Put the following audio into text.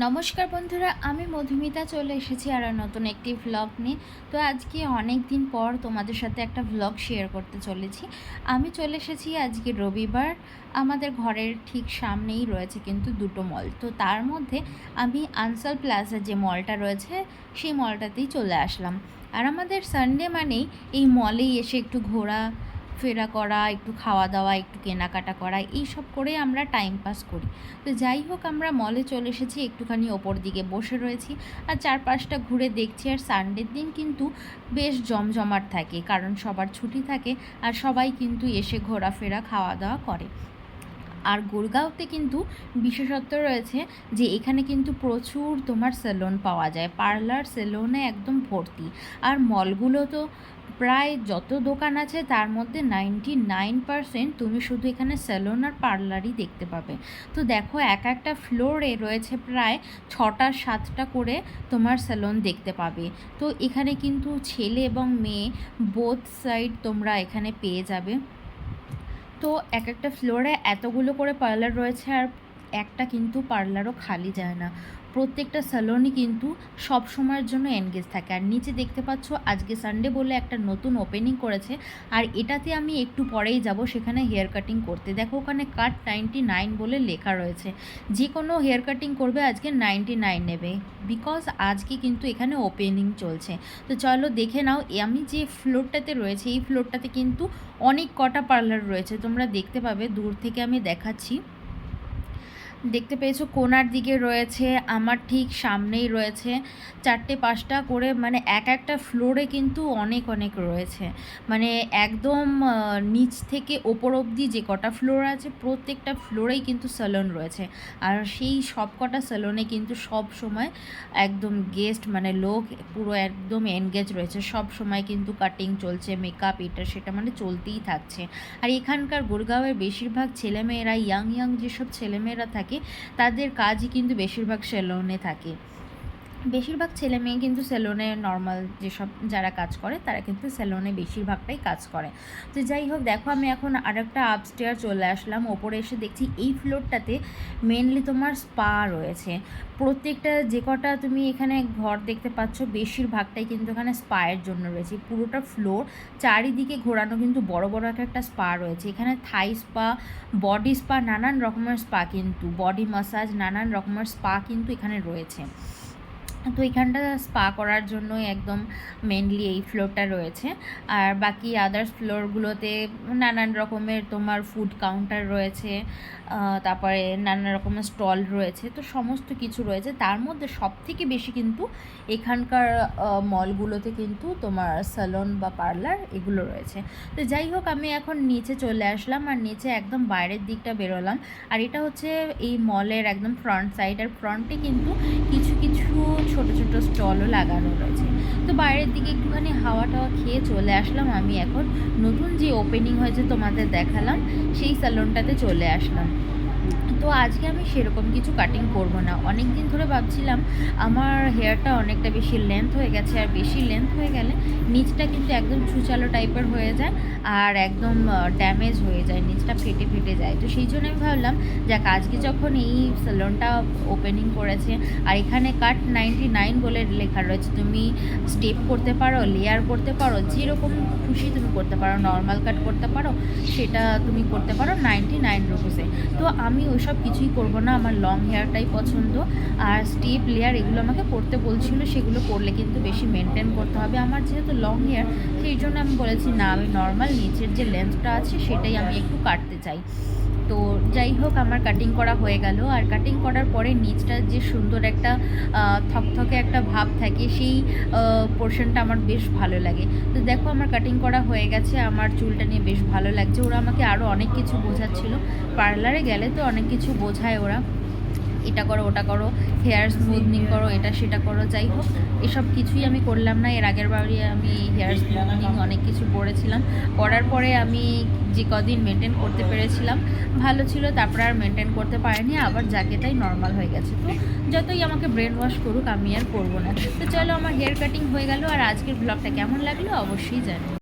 নমস্কার বন্ধুরা, আমি মধুমিতা চলে এসেছি আর নতুন একটি ভ্লগ নিয়ে। তো আজকে অনেক দিন পর তোমাদের সাথে একটা ভ্লগ শেয়ার করতে চলেছি। আমি চলে এসেছি আজকে রবিবার। আমাদের ঘরের ঠিক সামনেই রয়েছে কিন্তু দুটো মল তো তার মধ্যে আমি আনসাল প্লাজা যে মলটা রয়েছে, সেই মলটাতেই চলে আসলাম। আর আমাদের সানডে মানেই এই মলেই এসে একটু ঘোরা ফেরা করা, একটু খাওয়া দাওয়া, একটু কেনাকাটা করা এই সব করে আমরা টাইম পাস করি। তো যাই হোক, আমরা মলে চলে এসেছি, একটুখানি ওপর দিকে বসে রয়েছি আর চারপাশটা ঘুরে দেখছি আর সানডের দিন কিন্তু বেশ জমজমাট থাকে কারণ সবার ছুটি থাকে আর সবাই কিন্তু এসে ঘোরাফেরা, খাওয়া দাওয়া করে। আর গুরগাঁওতে কিন্তু বিশেষত্ব রয়েছে যে এখানে কিন্তু প্রচুর তোমার সেলুন পাওয়া যায়। পার্লার সেলুনে একদম ভর্তি। আর মলগুলো তো প্রায় যত দোকান আছে, তার মধ্যে নাইনটি নাইন পারসেন্ট তুমি শুধু এখানে সেলুন আর পার্লারই দেখতে পাবে। তো দেখো, এক একটা ফ্লোরে রয়েছে প্রায় ছটা, সাতটা করে তোমার সেলুন দেখতে পাবে। তো এখানে কিন্তু ছেলে এবং মেয়ে বোথ সাইড তোমরা এখানে পেয়ে যাবে। তো এক একটা ফ্লোরে এতগুলো করে পার্লার রয়েছে আর একটা কিন্তু পার্লারও খালি যায় না। প্রত্যেকটা স্যালনই কিন্তু সব সময়ের জন্য এনগেজ থাকে। আর নিচে দেখতে পাচ্ছ, আজকে সানডে বলে একটা নতুন ওপেনিং করেছে। আর এটাতে আমি একটু পরেই যাব, সেখানে হেয়ার কাটিং করতে। দেখো, ওখানে কাট নাইনটি নাইন বলে লেখা রয়েছে। যে কোনো হেয়ার কাটিং করবে, আজকে নাইনটি নাইন নেবে। বিকজ আজকে কিন্তু এখানে ওপেনিং চলছে। তো চলো দেখে নাও আমি যে ফ্লোরটাতে রয়েছে, এই ফ্লোরটাতে কিন্তু অনেক কটা পার্লার রয়েছে। তোমরা দেখতে পাবে, দূর থেকে আমি দেখাচ্ছি। দেখতে পেয়েছ, কোনার দিকে রয়েছে, আমার ঠিক সামনেই রয়েছে। চারটে পাঁচটা করে মানে এক একটা ফ্লোরে কিন্তু অনেক অনেক রয়েছে। মানে একদম নিচ থেকে ওপর অবধি যে কটা ফ্লোর আছে, প্রত্যেকটা ফ্লোরেই কিন্তু স্যালন রয়েছে। আর সেই সব কটা স্যালনে কিন্তু সব সময় একদম গেস্ট মানে লোক পুরো একদম এনগেজ রয়েছে। সব সময় কিন্তু কাটিং চলছে মেকআপ এটা সেটা মানে চলতেই থাকছে। আর এখানকার গুরগাঁওয়ের বেশিরভাগ ছেলেমেয়েরা ইয়াং ইয়াং যেসব ছেলেমেয়েরা থাকে থাকে তাদের কাজই কিন্তু বেশিরভাগ সেলুনে থাকে। বেশিরভাগ ছেলে মেয়ে কিন্তু সেলুনে নর্মাল যেসব যারা কাজ করে, তারা কিন্তু সেলুনে বেশিরভাগটাই কাজ করে। তো যাই হোক, দেখো আমি এখন আরেকটা আপস্টেয়ার চলে আসলাম। ওপরে এসে দেখছি এই ফ্লোরটাতে মেনলি তোমার স্পা রয়েছে। প্রত্যেকটা যে কটা তুমি এখানে ঘর দেখতে পাচ্ছ, বেশিরভাগটাই কিন্তু এখানে স্পায়ের জন্য রয়েছে। পুরোটা ফ্লোর চারিদিকে ঘোরানো কিন্তু বড় বড় একটা একটা স্পা রয়েছে। এখানে থাই স্পা বডি স্পা নানান রকমের স্পা কিন্তু বডি মাসাজ নানান রকমের স্পা কিন্তু এখানে রয়েছে। তো এখানটা স্পা করার জন্যই একদম মেনলি এই ফ্লোরটা রয়েছে। আর বাকি আদার্স ফ্লোরগুলোতে নানান রকমের তোমার ফুড কাউন্টার রয়েছে তারপরে নানা রকমের স্টল রয়েছে, তো সমস্ত কিছু রয়েছে। তার মধ্যে সব থেকে বেশি কিন্তু এখানকার মলগুলোতে কিন্তু তোমার স্যালন বা পার্লার এগুলো রয়েছে। তো যাই হোক, আমি এখন নিচে চলে আসলাম আর নিচে একদম বাইরের দিকটা বেরোলাম। আর এটা হচ্ছে এই মলের একদম ফ্রন্ট সাইড আর ফ্রন্টে কিন্তু কিছু কিছু ছোট ছোট স্টলও লাগানো রয়েছে। তো বাইরের দিকে একটুখানি হাওয়া টাওয়া খেয়ে চলে আসলাম। আমি এখন নতুন যে ওপেনিং হয়েছে তোমাদের দেখালাম, সেই স্যালনটাতে চলে আসলাম। তো আজকে আমি সেরকম কিছু কাটিং করব না। অনেক দিন ধরে ভাবছিলাম আমার হেয়ারটা অনেকটা বেশি লেন্থ হয়ে গেছে আর বেশি লেন্থ হয়ে গেলে নিচটা কিন্তু একদম ছুচালো টাইপের হয়ে যায় আর একদম ড্যামেজ হয়ে যায়, নিচটা ফেটে ফেটে যায়। তো সেই জন্য আমি ভাবলাম, যাক, আজকে যখন এই সেলনটা ওপেনিং করেছে আর এখানে কাট নাইনটি নাইন বলে লেখা রয়েছে, তুমি স্টেপ করতে পারো লেয়ার করতে পারো, যেরকম খুশি তুমি করতে পারো নর্মাল কাট করতে পারো, সেটা তুমি করতে পারো নাইনটি নাইন রুপিসে তো আমি ওইসব সব কিছুই করব না। আমার লং হেয়ারটাই পছন্দ। আর স্টিপ লেয়ার এগুলো আমাকে পরতে বলছিল, সেগুলো পরলে কিন্তু বেশি মেনটেন করতে হবে। আমার যেহেতু লং হেয়ার সেই জন্য আমি বলেছি, না, আমি নর্মাল নিচের যে লেন্থটা আছে, সেটাই আমি একটু কাটতে চাই। তো যাই হোক আমার কাটিং করা হয়ে গেল। আর কাটিং করার পরে নিচটা যে সুন্দর একটা থকথকে একটা ভাব থাকে, সেই পোর্শনটা আমার বেশ ভালো লাগে। তো দেখো আমার কাটিং করা হয়ে গেছে, আমার চুলটা নিয়ে বেশ ভালো লাগছে। ওরা আমাকে আরও অনেক কিছু বোঝাচ্ছিল। পার্লারে গেলে তো অনেক কিছু বোঝায় ওরা। এটা করো, ওটা করো হেয়ার স্মুথনিং করো, এটা সেটা করো, যাই হোক, এসব কিছুই আমি করলাম না। এর আগের বাড়ি আমি হেয়ার স্মুথনিং অনেক কিছু করেছিলাম। করার পরে আমি যে কদিন মেনটেন করতে পেরেছিলাম, ভালো ছিল, তারপর আর মেনটেন করতে পারিনি, আবার যাকে তাই নর্মাল হয়ে গেছে। তো যতই আমাকে ব্রেন ওয়াশ করুক, আমি আর করব না। তো চলো, আমার হেয়ার কাটিং হয়ে গেল, আর আজকের ব্লগটা কেমন লাগল অবশ্যই জানি